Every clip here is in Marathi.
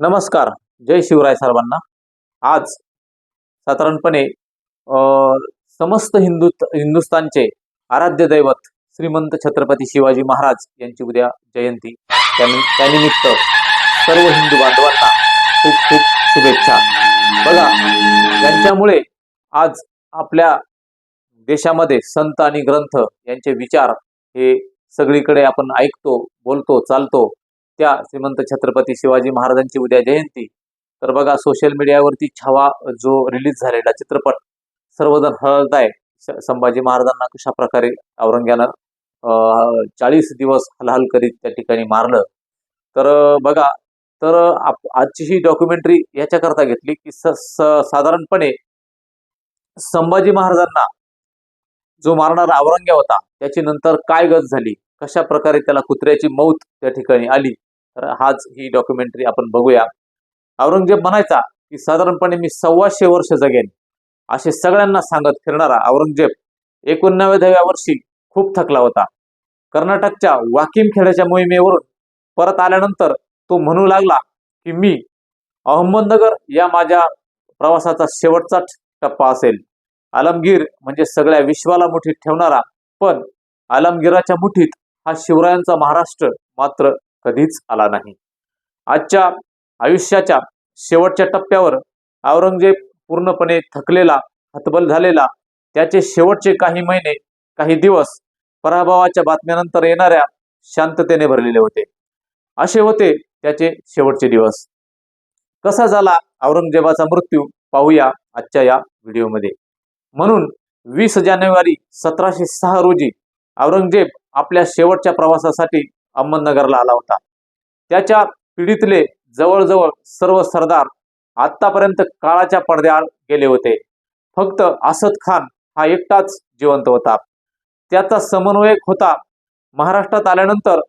नमस्कार जय शिवराय सर्वांना. आज साधारणपणे समस्त हिंदू हिंदुस्थानचे आराध्य दैवत श्रीमंत छत्रपती शिवाजी महाराज यांची उद्या जयंती. त्यानिमित्त सर्व हिंदू बांधवांना खूप खूप शुभेच्छा. बघा यांच्यामुळे आज आपल्या देशामध्ये संत आणि ग्रंथ यांचे विचार हे सगळीकडे आपण ऐकतो बोलतो चालतो. त्या श्रीमंत छत्रपती शिवाजी महाराजांची उद्या जयंती. तर बघा सोशल मीडियावरती छावा जो रिलीज झालेला चित्रपट सर्वजण हळद आहे संभाजी महाराजांना कशा प्रकारे औरंग्यानं चाळीस दिवस हलहल करीत त्या ठिकाणी मारलं. तर बघा तर आप- आजची ही डॉक्युमेंटरी याच्याकरता घेतली की स स- साधारणपणे संभाजी महाराजांना जो मारणारा औरंग्या होता त्याची नंतर काय गत झाली? कशा प्रकारे त्याला कुत्र्याची मौत त्या ठिकाणी आली? तर हाच ही डॉक्युमेंटरी आपण बघूया. औरंगजेब म्हणायचा की साधारणपणे मी सव्वाशे वर्ष जगेन. असे सगळ्यांना सांगत फिरणारा औरंगजेब एकोणनव्वदव्या वर्षी खूप थकला होता. कर्नाटकच्या वाकिम खेड्याच्या मोहिमेवरून परत आल्यानंतर तो म्हणू लागला की मी अहमदनगर या माझ्या प्रवासाचा शेवटचा टप्पा असेल. आलमगीर म्हणजे सगळ्या विश्वाला मुठीत ठेवणारा पण आलमगीराच्या मुठीत हा शिवरायांचा महाराष्ट्र मात्र कधीच आला नाही. आजच्या आयुष्याच्या शेवटच्या टप्प्यावर औरंगजेब पूर्णपणे थकलेला हतबल झालेला त्याचे शेवटचे काही महिने काही दिवस पराभवाच्या बातम्यानंतर येणाऱ्या शांततेने भरलेले होते. असे होते त्याचे शेवटचे दिवस. कसा झाला औरंगजेबाचा मृत्यू पाहूया आजच्या या व्हिडिओमध्ये. म्हणून वीस जानेवारी सतराशे सहा रोजी औरंगजेब आपल्या शेवटच्या प्रवासासाठी अहमदनगरला आला होता. त्याच्या पिढीतले जवळजवळ सर्व सरदार आतापर्यंत काळाच्या पडद्याआड गेले होते. फक्त असद खान हा एकटाच जिवंत होता. त्याचा समन्वयक होता. महाराष्ट्रात आल्यानंतर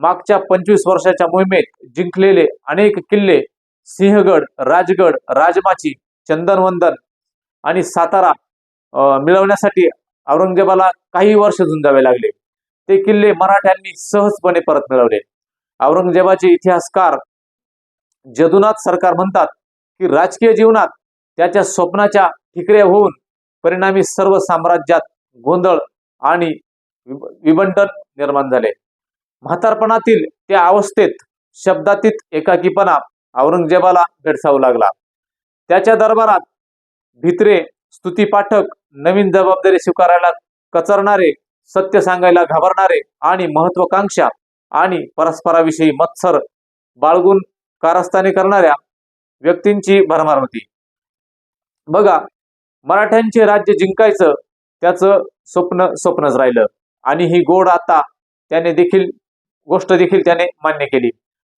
मागच्या पंचवीस वर्षाच्या मोहिमेत जिंकलेले अनेक किल्ले सिंहगड राजगड राजमाची चंदनवंदन आणि सातारा मिळवण्यासाठी औरंगजेबाला काही वर्ष झुंजावे लागले. ते किल्ले मराठ्यांनी सहजपणे परत मिळवले. औरंगजेबाचे इतिहासकार जदुनाथ सरकार म्हणतात की राजकीय जीवनात त्याच्या स्वप्नाच्या ठिकऱ्या होऊन परिणामी सर्व साम्राज्यात गोंधळ आणि विबंटन निर्माण झाले. म्हातारपणातील त्या अवस्थेत शब्दातीत एकाकीपणा औरंगजेबाला भेडसावू लागला. त्याच्या दरबारात भित्रे स्तुतीपाठक नवीन जबाबदारी स्वीकारायला कचरणारे सत्य सांगायला घाबरणारे आणि महत्वाकांक्षा आणि परस्पराविषयी मत्सर बाळगून कारस्थाने करणाऱ्या व्यक्तींची भरमार होती. बघा मराठ्यांचे राज्य जिंकायचं त्याचं स्वप्न स्वप्नच राहिलं आणि ही गोड आता त्याने देखील गोष्ट देखील त्याने मान्य केली.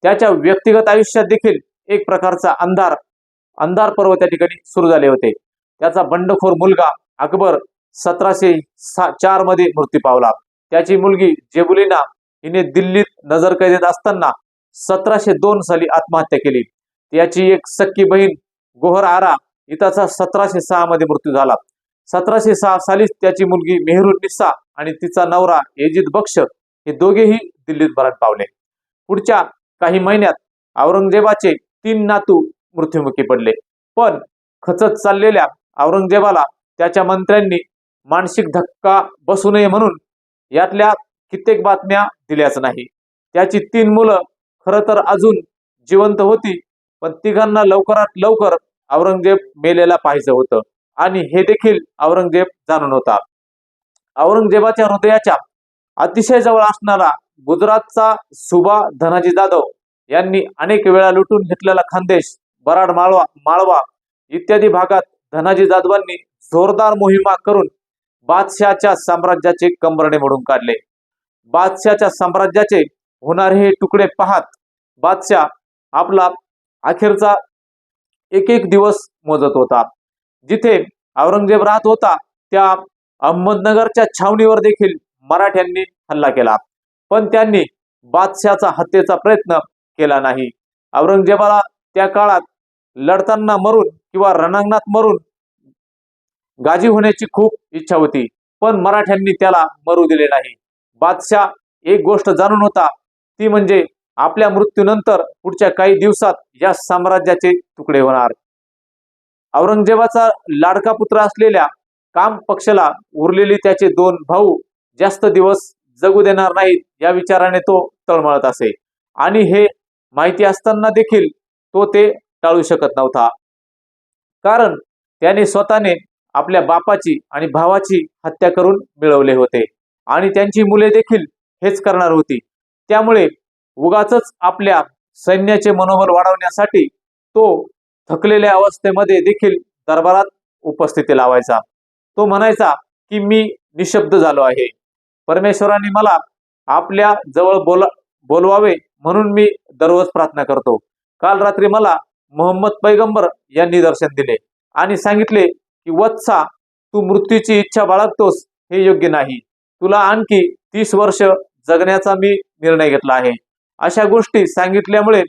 त्याच्या व्यक्तिगत आयुष्यात देखील एक प्रकारचा अंधार अंधार पर्व त्या ठिकाणी सुरू झाले होते. त्याचा बंडखोर मुलगा अकबर सतराशे चारमध्ये मृत्यू पावला. त्याची मुलगी जेबुलिना हिने दिल्लीत नजर कैदेत असताना सतराशे दोन साली आत्महत्या केली. त्याची एक सख्खी बहीण गोहर आरा हिताचा सतराशे सहा मध्ये मृत्यू झाला. सतराशे सहा सालीच त्याची मुलगी मेहरू निस्सा आणि तिचा नवरा एजित बक्ष हे दोघेही दिल्लीत मरण पावले. पुढच्या काही महिन्यात औरंगजेबाचे तीन नातू मृत्युमुखी पडले. पण खचत चाललेल्या औरंगजेबाला त्याच्या मंत्र्यांनी मानसिक धक्का बसू नये म्हणून यातल्या कित्येक बातम्या दिल्याच नाही. त्याची तीन मुलं खरं तर अजून जिवंत होती पण तिघांना लवकरात लवकर औरंगजेब मेलेला पाहायचं होतं आणि हे देखील औरंगजेब जाणून होता. औरंगजेबाच्या हृदयाच्या अतिशय जवळ असणारा गुजरातचा सुबा धनाजी जाधव यांनी अनेक वेळा लुटून घेतलेला खानदेश बराड माळवा माळवा इत्यादी भागात धनाजी जाधवांनी जोरदार मोहिमा करून बादशहाच्या साम्राज्याचे कंबरणे मोडून काढले. बादशहाच्या साम्राज्याचे होणारे हे तुकडे पाहत बादशाह आपला अखेरचा एक एक दिवस मोजत होता. जिथे औरंगजेब राहत होता त्या अहमदनगरच्या छावणीवर देखील मराठ्यांनी हल्ला केला. पण त्यांनी बादशहाचा हत्येचा प्रयत्न केला नाही. औरंगजेबाला त्या काळात लढताना मरून किंवा रणांगणात मरून गाजी होण्याची खूप इच्छा होती पण मराठ्यांनी त्याला मरू दिले नाही. बादशाह एक गोष्ट जाणून होता ती म्हणजे आपल्या मृत्यूनंतर पुढच्या काही दिवसात या साम्राज्याचे तुकडे होणार. औरंगजेबाचा लाडका पुत्र असलेल्या काम पक्षाला उरलेली त्याचे दोन भाऊ जास्त दिवस जगू देणार नाहीत या विचाराने तो तळमळत असे. आणि हे माहिती असताना देखील तो ते टाळू शकत नव्हता. कारण त्याने स्वतःने आपल्या बापाची आणि भावाची हत्या करून मिळवले होते. आणि त्यांची मुले देखील हेच करणार होती. त्यामुळे उगाच आपल्या सैन्याचे मनोबल वाढवण्यासाठी तो थकलेल्या अवस्थेमध्ये देखील दरबारात उपस्थिती लावायचा. तो म्हणायचा की मी निशब्द झालो आहे. परमेश्वराने मला आपल्या जवळ बोला बोलवावे म्हणून मी दररोज प्रार्थना करतो. काल रात्री मला मोहम्मद पैगंबर यांनी दर्शन दिले आणि सांगितले की वत्सा तू मृत्यूची इच्छा बाळगतोस हे योग्य नाही. तुला आणखी तीस वर्ष जगण्याचा मी निर्णय घेतला आहे. अशा गोष्टी सांगितल्यामुळे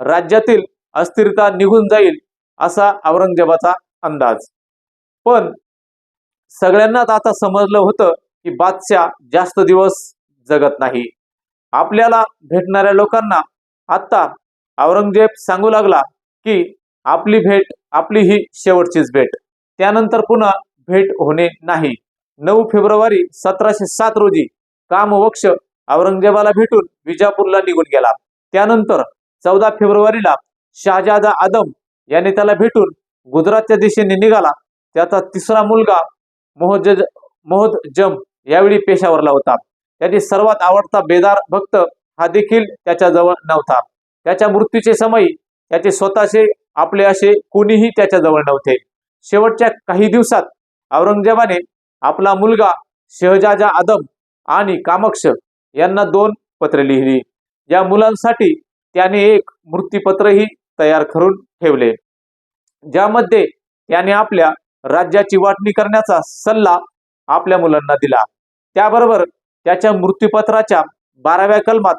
राज्यातील अस्थिरता निघून जाईल असा औरंगजेबाचा अंदाज. पण सगळ्यांनाच आता समजलं होतं की बादशाह जास्त दिवस जगत नाही. आपल्याला भेटणाऱ्या लोकांना आता औरंगजेब सांगू लागला की आपली भेट आपली ही शेवटचीच भेट. त्यानंतर पुन्हा भेट होणे नाही. नऊ फेब्रुवारी सतराशे सात रोजी कामवक्ष औरंगजेबाला भेटून विजापूरला निघून गेला. त्यानंतर चौदा फेब्रुवारीला शहाजादा आदम याने त्याला भेटून गुजरातच्या दिशेने निघाला. त्याचा तिसरा मुलगा मोहज मोहजम यावेळी पेशावरला होता. त्याची सर्वात आवडता बेदार भक्त हा देखील त्याच्याजवळ नव्हता. त्याच्या मृत्यूचे समयी त्याचे स्वतःचे आपले असे कोणीही त्याच्याजवळ नव्हते. शेवटच्या काही दिवसात औरंगजेबाने आपला मुलगा शहजाजा आदम आणि कामक्ष यांना दोन पत्रे लिहिली. या मुलांसाठी त्याने एक मृत्यूपत्रही तयार करून ठेवले. ज्यामध्ये त्याने आपल्या राज्याची वाटणी करण्याचा सल्ला आपल्या मुलांना दिला. त्याबरोबर त्याच्या मृत्यूपत्राच्या बाराव्या कलमात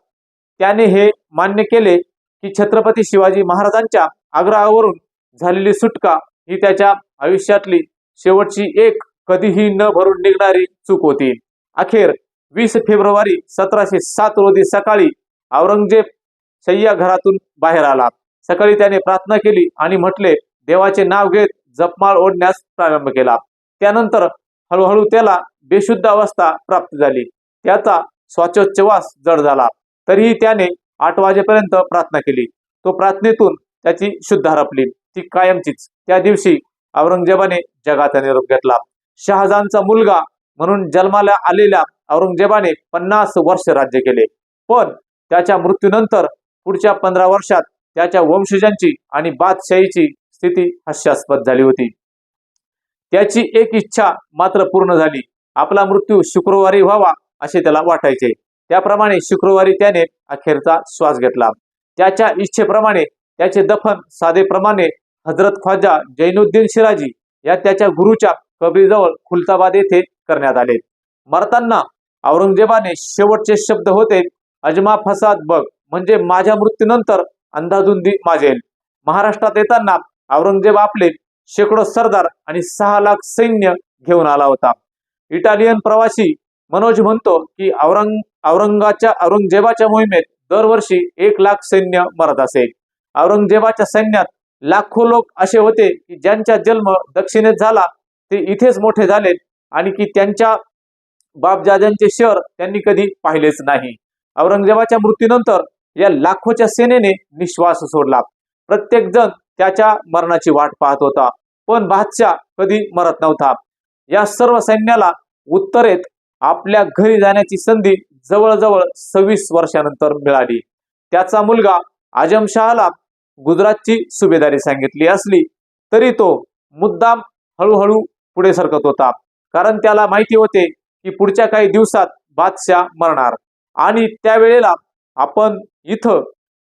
त्याने हे मान्य केले की छत्रपती शिवाजी महाराजांच्या आग्रहावरून झालेली सुटका ही त्याच्या आयुष्यातली शेवटची एक कधीही न भरून निघणारी चूक होती. अखेर वीस फेब्रुवारी सतराशे सात रोजी सकाळी औरंगजेब शय्या घरातून बाहेर आला. सकाळी त्याने प्रार्थना केली आणि म्हटले देवाचे नाव घेत जपमाळ ओढण्यास प्रारंभ केला. त्यानंतर हळूहळू त्याला बेशुद्ध अवस्था प्राप्त झाली. त्याचा श्वासोच्छवास जड झाला. तरीही त्याने आठ वाजेपर्यंत प्रार्थना केली. तो प्रार्थनेतून त्याची शुद्ध हरपली ती कायमचीच. त्या दिवशी औरंगजेबाने जगाचा निरोप घेतला. शहाजानचा मुलगा म्हणून जन्माला आलेल्या औरंगजेबाने पन्नास वर्ष राज्य केले. पण त्याच्या मृत्यूनंतर पुढच्या पंधरा वर्षात त्याच्या वंशजांची आणि बादशाहीची स्थिती हास्यास्पद झाली होती. त्याची एक इच्छा मात्र पूर्ण झाली. आपला मृत्यू शुक्रवारी व्हावा असे त्याला वाटायचे. त्याप्रमाणे शुक्रवारी त्याने अखेरचा श्वास घेतला. त्याच्या इच्छेप्रमाणे त्याचे दफन साधेप्रमाणे हजरत ख्वाजा जैनुद्दीन शिराजी या त्याच्या गुरुच्या कबरीजवळ खुलताबाद येथे करण्यात आले. मरताना औरंगजेबाने शेवटचे शब्द होते अजमा फसाद बघ म्हणजे माझ्या मृत्यूनंतर अंधाधुंदी माजेल. महाराष्ट्रात येताना औरंगजेब आपले शेकडो सरदार आणि सहा लाख सैन्य घेऊन आला होता. इटालियन प्रवासी मनोज म्हणतो की औरंग औरंगाच्या औरंगजेबाच्या मोहिमेत दरवर्षी एक लाख सैन्य मरत असे. औरंगजेबाच्या सैन्यात लाखो लोक असे होते की ज्यांचा जन्म दक्षिणेत झाला ते इथेच मोठे झाले आणि की त्यांच्या बापजाद्यांचे शहर त्यांनी कधी पाहिलेच नाही. औरंगजेबाच्या मृत्यूनंतर या लाखोच्या सेनेने निश्वास सोडला. प्रत्येक जण त्याच्या मरणाची वाट पाहत होता पण बादशाह कधी मरत नव्हता. या सर्व सैन्याला उत्तरेत आपल्या घरी जाण्याची संधी जवळजवळ सव्वीस वर्षानंतर मिळाली. त्याचा मुलगा आजमशहाला गुजरातची सुभेदारी सांगितली असली तरी तो मुद्दाम हळूहळू पुढे सरकत होता. कारण त्याला माहिती होते की पुढच्या काही दिवसात बादशाह मरणार. आणि त्यावेळेला आपण इथं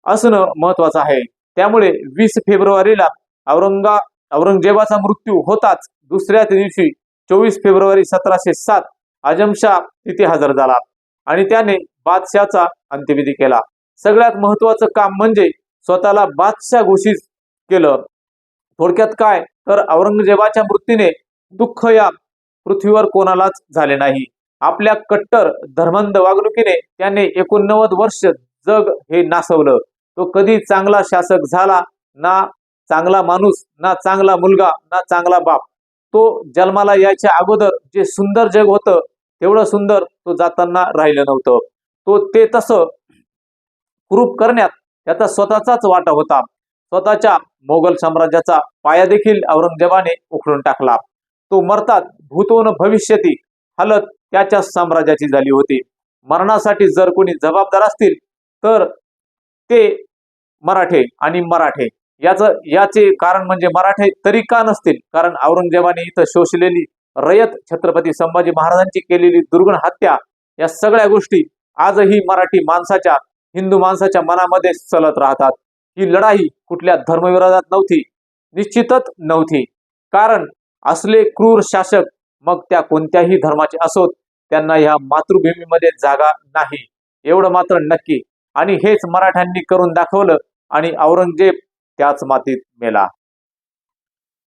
असणं महत्वाचं आहे. त्यामुळे वीस फेब्रुवारीला औरंगा औरंगजेबाचा मृत्यू होताच दुसऱ्याच दिवशी चोवीस फेब्रुवारी सतराशे सात आजमशाह तिथे हजर झाला आणि त्याने बादशाहचा अंत्यविधी केला. सगळ्यात महत्वाचं काम म्हणजे स्वतःला बादशाह घोषित केलं. थोडक्यात काय? तर औरंगजेबाच्या मृत्यूने दुःख या पृथ्वीवर कोणालाच झाले नाही. आपल्या कट्टर धर्मंद वागणुकीने त्याने एकोणनव्वद वर्ष जग हे नासवलं. तो कधी चांगला शासक झाला? ना चांगला माणूस ना चांगला मुलगा ना चांगला बाप. तो जन्माला यायच्या अगोदर जे सुंदर जग होतं तेवढं सुंदर तो जाताना राहिलं नव्हतं. तो ते तसं प्रूफ करण्यात याचा स्वतःचाच वाटा होता. स्वतःच्या मोगल साम्राज्याचा पाया देखील औरंगजेबाने उखडून टाकला. तो मरतात भूतोन भविष्यती हालत त्याच्या साम्राज्याची झाली होती. मरणासाठी जर कोणी जबाबदार असतील तर ते मराठे आणि मराठे. याचं याचे कारण म्हणजे मराठे तरी का नसतील? कारण औरंगजेबाने इथं शोषलेली रयत छत्रपती संभाजी महाराजांची केलेली दुर्गुण हत्या या सगळ्या गोष्टी आजही मराठी माणसाच्या हिंदू माणसाच्या मनामध्ये चलत राहतात. ही लढाई कुठल्या धर्मविरोधात नव्हती निश्चितच नव्हती. कारण असले क्रूर शासक मग त्या कोणत्याही धर्माचे असोत त्यांना ह्या मातृभूमीमध्ये जागा नाही. एवढं मात्र नक्की. आणि हेच मराठ्यांनी करून दाखवलं आणि औरंगजेब त्याच मातीत मेला.